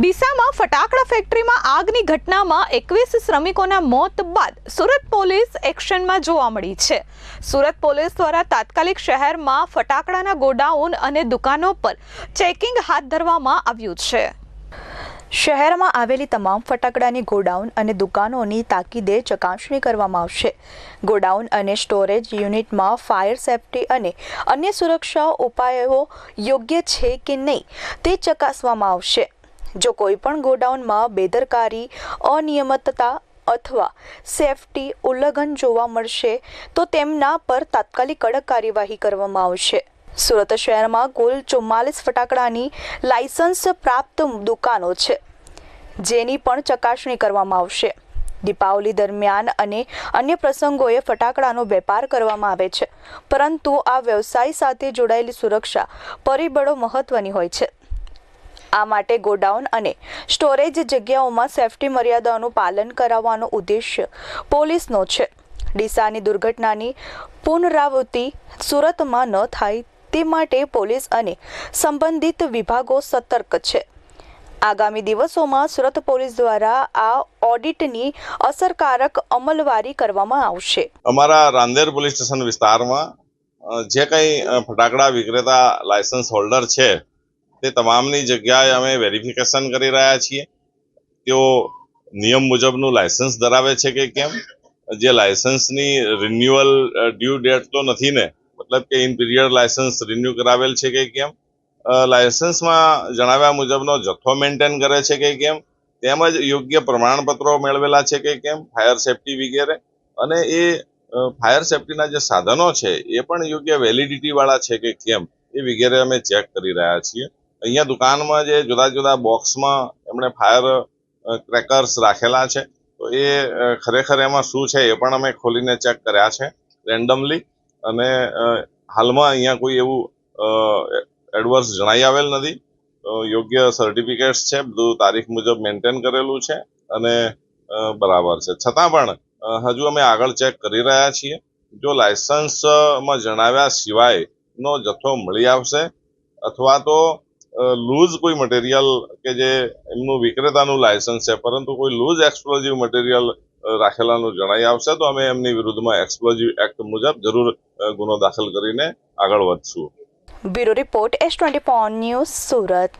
ડીસામાં ફટાકડા ફેક્ટરીમાં આગની ઘટનામાં એકવીસ શ્રમિકોના મોત બાદ સુરત પોલીસ એક્શનમાં જોવા મળી છે. સુરત પોલીસ દ્વારા તાત્કાલિક શહેરમાં ફટાકડાના ગોડાઉન અને દુકાનો પર ચેકિંગ હાથ ધરવામાં આવ્યું છે. શહેરમાં આવેલી તમામ ફટાકડાની ગોડાઉન અને દુકાનોની તાકીદે ચકાસણી કરવામાં આવશે. ગોડાઉન અને સ્ટોરેજ યુનિટમાં ફાયર સેફટી અને અન્ય સુરક્ષા ઉપાયો યોગ્ય છે કે નહીં તે ચકાસવામાં આવશે. જો કોઈ પણ ગોડાઉનમાં બેદરકારી, અનિયમિતતા અથવા સેફટી ઉલ્લંઘન જોવા મળશે, તો તેમના પર તાત્કાલિક કડક કાર્યવાહી કરવામાં આવશે. સુરત શહેરમાં કુલ ચુમ્માલીસ ફટાકડાની લાયસન્સ પ્રાપ્ત દુકાનો છે, જેની પણ ચકાસણી કરવામાં આવશે. દીપાવલી દરમિયાન અને અન્ય પ્રસંગોએ ફટાકડાનો વેપાર કરવામાં આવે છે, પરંતુ આ વ્યવસાય સાથે જોડાયેલી સુરક્ષા, પરિબળો મહત્વની હોય છે. આ માટે ગોડાઉન અને સ્ટોરેજ જગ્યાઓમાં સેફટી મર્યાદાઓનું પાલન કરાવવાનો ઉદ્દેશ્ય પોલીસનો છે. ડીસાની દુર્ઘટનાની પુનરાવૃત્તિ સુરતમાં ન થાય તે માટે પોલીસ અને સંબંધિત વિભાગો સતર્ક છે. આગામી દિવસોમાં સુરત પોલીસ દ્વારા આ ઓડિટની અસરકારક અમલવારી કરવામાં આવશે. અમારા રાંદેર પોલીસ સ્ટેશન વિસ્તારમાં જે કંઈ ફટાકડા વિક્રેતા લાયસન્સ હોલ્ડર છે તે તમામની જગ્યાએ અમે વેરિફિકેશન કરી રહ્યા છીએ. તેઓ નિયમ મુજબનું લાયસન્સ ધરાવે છે કે કેમ? જે લાયસન્સની રિન્યુઅલ ડ્યુ ડેટ તો નથી ને, મતલબ કે ઇન પીરિયડ લાયસન્સ રિન્યુ કરાવેલ છે કે કેમ? લાયસન્સમાં જણાવ્યા મુજબનો જથ્થો મેન્ટેન કરે છે કે કેમ? તેમજ યોગ્ય પ્રમાણપત્રો મેળવેલા છે કે કેમ? ફાયર સેફટી વગેરે. અને એ ફાયર સેફટીના જે સાધનો છે, એ પણ યોગ્ય વેલિડિટીવાળા છે કે કેમ? એ વગેરે અમે ચેક કરી રહ્યા છીએ. અહીંયા દુકાનમાં જે જુદા જુદા બોક્સમાં એમણે ફાયર ક્રેકર્સ રાખેલા છે. તો એ ખરેખર એમાં શું છે એ પણ અમે ખોલીને ચેક કર્યા છે રેન્ડમલી. અને હાલમાં અહીંયા કોઈ એવું એડવર્સ જણાઈ આવેલ નથી. યોગ્ય સર્ટિફિકેટ્સ છે, બધું તારીખ મુજબ મેન્ટેન કરેલું છે અને બરાબર છે. છતાં પણ હજુ અમે આગળ ચેક કરી રહ્યા છીએ. જો લાયસન્સમાં જણાવ્યા સિવાયનો જથ્થો મળી આવશે અથવા તો લૂઝ કોઈ મટીરિયલ કે જે એમનું વિક્રેતાનું લાયસન્સ છે, પરંતુ કોઈ લૂઝ એક્સપ્લોઝિવ મટીરિયલ રાખેલાનું જણાઈ આવશે, તો અમે એમની વિરુદ્ધમાં એક્સપ્લોઝિવ એક્ટ મુજબ જરૂર ગુનો દાખલ કરીને આગળ વધશું. Bureau report S twenty news Surat.